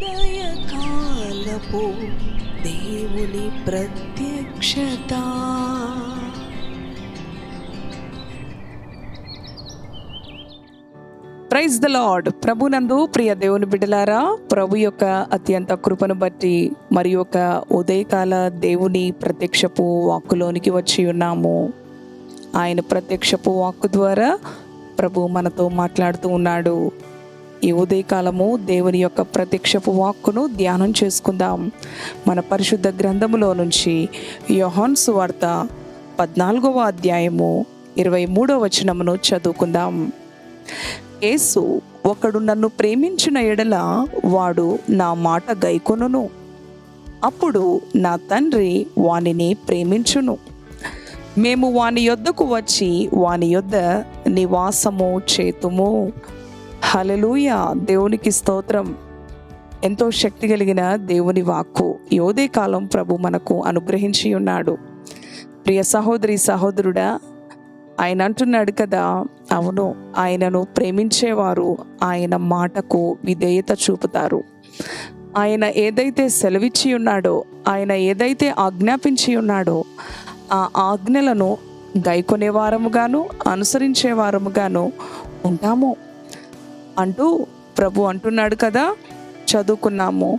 ఉదయకాలపు దేవుని ప్రత్యక్షత. ప్రైజ్ ద లాడ్ ప్రభునందు ప్రియ దేవుని బిడ్డలారా ప్రభు యొక్క అత్యంత కృపను బట్టి మరి యొక్క ఉదయకాల దేవుని ప్రత్యక్షపు వాక్కులోనికి వచ్చి ఉన్నాము. ఆయన ప్రత్యక్షపు వాక్కు ద్వారా ప్రభు మనతో మాట్లాడుతూ ఉన్నాడు. ఈ ఉదయకాలము దేవుని యొక్క ప్రత్యక్షపు వాక్కును ధ్యానం చేసుకుందాం. మన పరిశుద్ధ గ్రంథములో నుంచి యోహాన్స్ వార్త పద్నాలుగవ అధ్యాయము ఇరవై మూడవ వచనమును చదువుకుందాం. యేసు ఒకడు నన్ను ప్రేమించిన ఎడల వాడు నా మాట గైకొనును. అప్పుడు నా తండ్రి వానిని ప్రేమించును. మేము వాని యొద్దకు వచ్చి వాని యొద్ద నివాసము చేతుము. హలలుయ దేవునికి స్తోత్రం. ఎంతో శక్తి కలిగిన దేవుని వాక్కు. యోదే కాలం ప్రభు మనకు అనుగ్రహించి ఉన్నాడు. ప్రియ సహోదరి సహోదరుడా ఆయన అంటున్నాడు కదా అవును ఆయనను ప్రేమించేవారు ఆయన మాటకు విధేయత చూపుతారు. ఆయన ఏదైతే సెలవిచ్చి ఉన్నాడో ఆయన ఏదైతే ఆజ్ఞాపించి ఉన్నాడో ఆ ఆజ్ఞలను గైకొనేవారముగాను అనుసరించేవారముగాను ఉంటాము. అంటూ ప్రభు అంటున్నాడు కదా చదువుకున్నాము.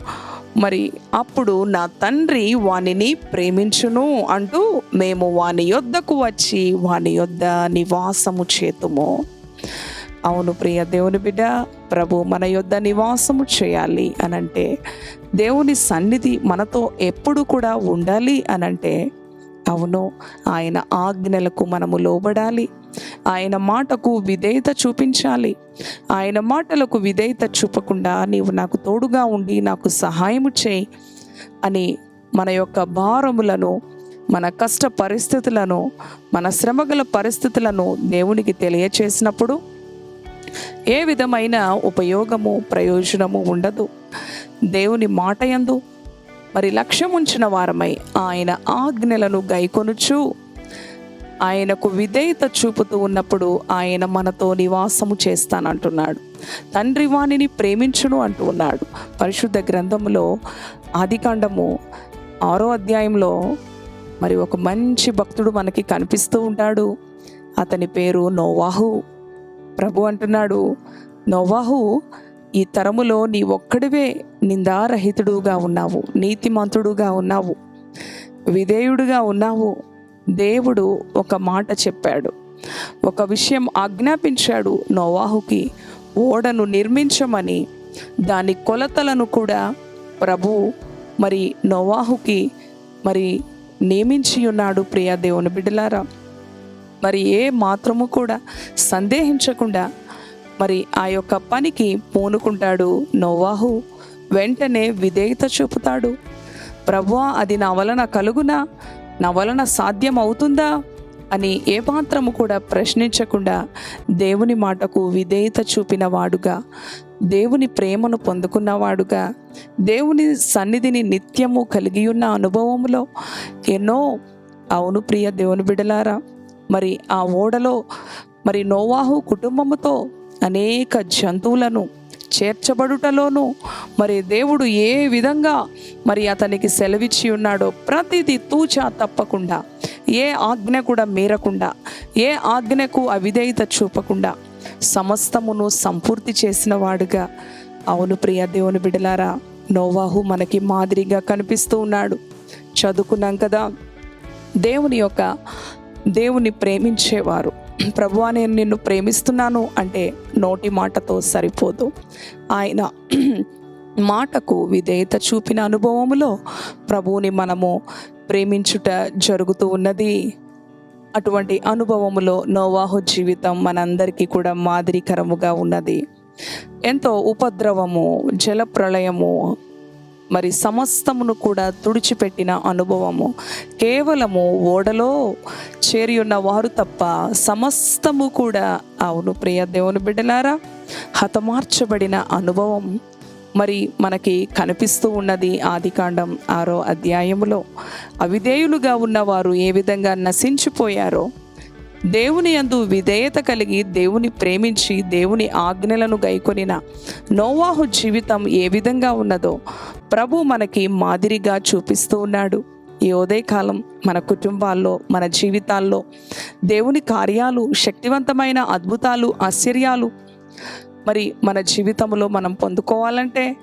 మరి అప్పుడు నా తండ్రి వానిని ప్రేమించును అంటూ మేము వాని యొద్దకు వచ్చి వాని యొద్ద నివాసము చేతుము. అవును ప్రియ దేవుని బిడ్డ ప్రభు మన యొద్ద నివాసము చేయాలి అనంటే దేవుని సన్నిధి మనతో ఎప్పుడు కూడా ఉండాలి అనంటే అవును ఆయన ఆజ్ఞలకు మనము లోబడాలి. ఆయన మాటకు విధేయత చూపించాలి. ఆయన మాటలకు విధేయత చూపకుండా నీవు నాకు తోడుగా ఉండి నాకు సహాయము చేయి అని మన యొక్క భారములను మన కష్ట పరిస్థితులను మన శ్రమగల పరిస్థితులను దేవునికి తెలియచేసినప్పుడు ఏ విధమైన ఉపయోగము ప్రయోజనము ఉండదు. దేవుని మాట ఎందు మరి లక్ష్యం ఉంచిన వారమై ఆయన ఆజ్ఞలను గైకొనుచు ఆయనకు విధేయత చూపుతూ ఉన్నప్పుడు ఆయన మనతో నివాసము చేస్తానంటున్నాడు. తండ్రి వాణిని ప్రేమించును అంటూ ఉన్నాడు. పరిశుద్ధ గ్రంథంలో ఆదికాండము ఆరో అధ్యాయంలో మరి ఒక మంచి భక్తుడు మనకి కనిపిస్తూ ఉంటాడు. అతని పేరు నోవాహు. ప్రభు అంటున్నాడు నోవాహు ఈ తరములో నీ ఒక్కడివే నిందారహితుడుగా ఉన్నావు నీతిమంతుడుగా ఉన్నావు విధేయుడుగా ఉన్నావు. దేవుడు ఒక మాట చెప్పాడు. ఒక విషయం ఆజ్ఞాపించాడు నోవాహుకి. ఓడను నిర్మించమని దాని కొలతలను కూడా ప్రభు మరి నోవాహుకి మరి నియమించి ఉన్నాడు ప్రియ దేవుని బిడ్డలారా. మరి ఏ మాత్రము కూడా సందేహించకుండా మరి ఆ యొక్క పనికి పూనుకుంటాడు నోవాహు. వెంటనే విధేయత చూపుతాడు. ప్రభువా అది నా వలన కలుగునా? నా వలన సాధ్యం అవుతుందా అని ఏ మాత్రము కూడా ప్రశ్నించకుండా దేవుని మాటకు విధేయత చూపిన వాడుగా దేవుని ప్రేమను పొందుకున్నవాడుగా దేవుని సన్నిధిని నిత్యము కలిగి ఉన్న అనుభవంలో ఎన్నో అవును ప్రియ దేవుని బిడలారా మరి ఆ ఓడలో మరి నోవాహు కుటుంబముతో అనేక జంతువులను చేర్చబడుటలోనూ మరి దేవుడు ఏ విధంగా మరి అతనికి సెలవిచ్చి ఉన్నాడో ప్రతిదీ తూచా తప్పకుండా ఏ ఆజ్ఞ కూడా మీరకుండా ఏ ఆజ్ఞకు అవిధేయత చూపకుండా సమస్తమును సంపూర్తి చేసిన వాడుగా. అవును ప్రియ దేవుని బిడలారా నోవాహు మనకి మాదిరిగా కనిపిస్తూ ఉన్నాడు. చదువుకున్నాం కదా దేవుని యొక్క దేవుని ప్రేమించేవారు. ప్రభువా నేను నిన్ను ప్రేమిస్తున్నాను అంటే నోటి మాటతో సరిపోదు. ఆయన మాటకు విధేయత చూపిన అనుభవములో ప్రభువుని మనము ప్రేమించుట జరుగుతూ ఉన్నది. అటువంటి అనుభవములో నోవాహు జీవితం మనందరికీ కూడా మాదిరికరముగా ఉన్నది. ఎంతో ఉపద్రవము జలప్రళయము మరి సమస్తమును కూడా తుడిచిపెట్టిన అనుభవము. కేవలము ఓడలో చేరి ఉన్న వారు తప్ప సమస్తము కూడా అవును ప్రియ దేవుని బిడ్డలారా హతమార్చబడిన అనుభవం మరి మనకి కనిపిస్తూ ఉన్నది ఆదికాండం ఆరో అధ్యాయములో. అవిధేయులుగా ఉన్నవారు ఏ విధంగా నశించిపోయారో దేవుని యందు విధేయత కలిగి దేవుని ప్రేమించి దేవుని ఆజ్ఞలను గైకొనిన నోవాహు జీవితం ఏ విధంగా ఉన్నదో ప్రభు మనకి మాదిరిగా చూపిస్తూ ఉన్నాడు. ఈ ఉదయకాలం మన కుటుంబాల్లో మన జీవితాల్లో దేవుని కార్యాలు శక్తివంతమైన అద్భుతాలు ఆశ్చర్యాలు మరి మన జీవితంలో మనం పొందుకోవాలంటే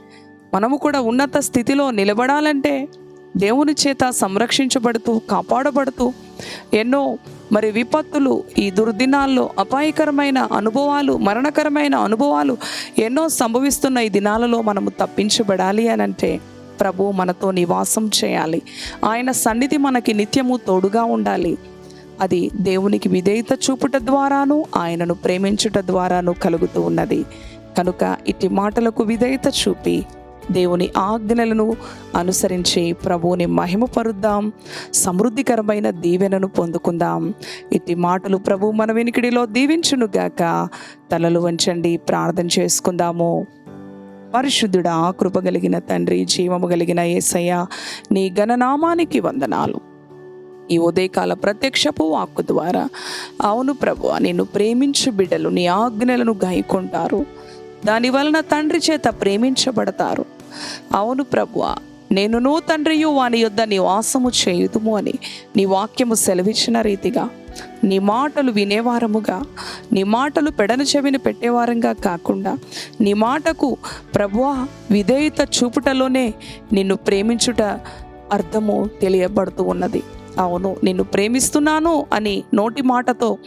మనము కూడా ఉన్నత స్థితిలో నిలబడాలంటే దేవుని చేత సంరక్షించబడుతూ కాపాడబడుతూ ఎన్నో మరి విపత్తులు ఈ దుర్దినాల్లో అపాయకరమైన అనుభవాలు మరణకరమైన అనుభవాలు ఎన్నో సంభవిస్తున్న ఈ దినాలలో మనము తప్పించబడాలి అని అంటే ప్రభు మనతో నివాసం చేయాలి. ఆయన సన్నిధి మనకి నిత్యము తోడుగా ఉండాలి. అది దేవునికి విధేయత చూపుట ద్వారాను ఆయనను ప్రేమించుట ద్వారాను కలుగుతూ ఉన్నది. కనుక ఇట్టి మాటలకు విధేయత చూపి దేవుని ఆజ్ఞలను అనుసరించి ప్రభువుని మహిమపరుద్దాం. సమృద్ధికరమైన దీవెనను పొందుకుందాం. ఇట్టి మాటలు ప్రభు మన వెనికిడిలో దీవించునుగాక. తలలు వంచండి ప్రార్థన చేసుకుందాము. పరిశుద్ధుడా కృపగలిగిన తండ్రి జీవము కలిగిన యేసయ్య నీ ఘననామానికి వందనాలు. ఈ ఉదయకాల ప్రత్యక్షపు వాక్కు ద్వారా అవును ప్రభు నిన్ను ప్రేమించు బిడ్డలు నీ ఆజ్ఞలను గాయకుంటారు. దాని వలన తండ్రి చేత ప్రేమించబడతారు. అవును ప్రభు నేనును తండ్రియు వాని యొద్ద నివాసము చేయుదుము అని నీ వాక్యము సెలవిచ్చిన రీతిగా నీ మాటలు వినేవారముగా నీ మాటలు పెడన చెవిని పెట్టేవారంగా కాకుండా నీ మాటకు ప్రభువా విధేయత చూపుటలోనే నిన్ను ప్రేమించుట అర్థము తెలియబడుతూ ఉన్నది. అవును నిన్ను ప్రేమిస్తున్నాను అని నోటి మాటతో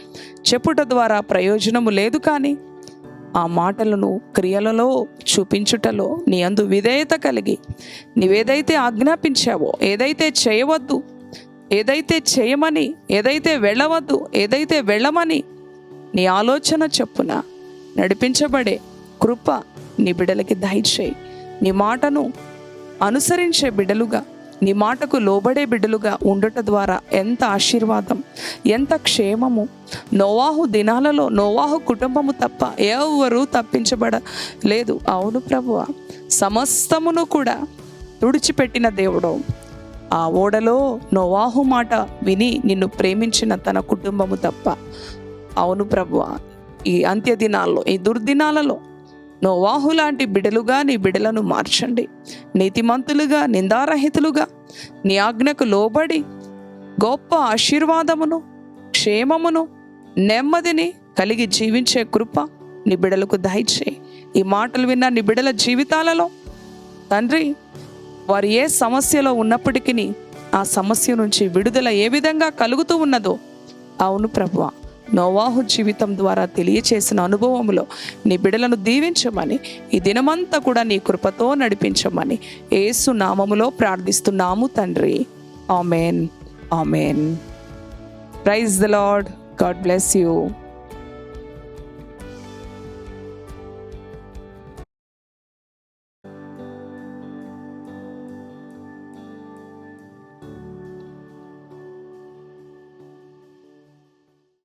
చెప్పుట ద్వారా ప్రయోజనము లేదు కానీ ఆ మాటలను క్రియలలో చూపించుటలో నీ అందు విధేయత కలిగి. నీవేదైతే ఆజ్ఞాపించావో ఏదైతే చేయవద్దు ఏదైతే చేయమని ఏదైతే వెళ్ళవద్దు ఏదైతే వెళ్ళమని నీ ఆలోచన చెప్పున నడిపించబడే కృప నీ బిడ్డలకి దయచేయి. నీ మాటను అనుసరించే బిడ్డలుగా నీ మాటకు లోబడే బిడ్డలుగా ఉండట ద్వారా ఎంత ఆశీర్వాదం ఎంత క్షేమము. నోవాహు దినాలలో నోవాహు కుటుంబము తప్ప ఎవరు తప్పించబడ లేదు. అవును ప్రభువ సమస్తమును కూడా తుడిచిపెట్టిన దేవుడు. ఆ ఓడలో నోవాహు మాట విని నిన్ను ప్రేమించిన తన కుటుంబము తప్ప. అవును ప్రభువ ఈ అంత్య దినాల్లో ఈ దుర్దినాలలో నోవాహు లాంటి బిడలుగా నీ బిడలను మార్చండి. నీతిమంతులుగా నిందారహితులుగా నీ ఆజ్ఞకు లోబడి గొప్ప ఆశీర్వాదమును క్షేమమును నెమ్మదిని కలిగి జీవించే కృప నీ బిడలకు దయచేయి. ఈ మాటలు విన్న నీ బిడల జీవితాలలో తండ్రి వారు ఏ సమస్యలో ఉన్నప్పటికీ ఆ సమస్య నుంచి విడుదల ఏ విధంగా కలుగుతూ ఉన్నదో అవును ప్రభువా. నోవాహు జీవితం ద్వారా తెలియచేసిన అనుభవములో నీ బిడలను దీవించమని ఈ దినమంతా కూడా నీ కృపతో నడిపించమని ఏసు నామములో ప్రార్థిస్తున్నాము తండ్రి. Amen. Amen. Praise the lord. God bless you.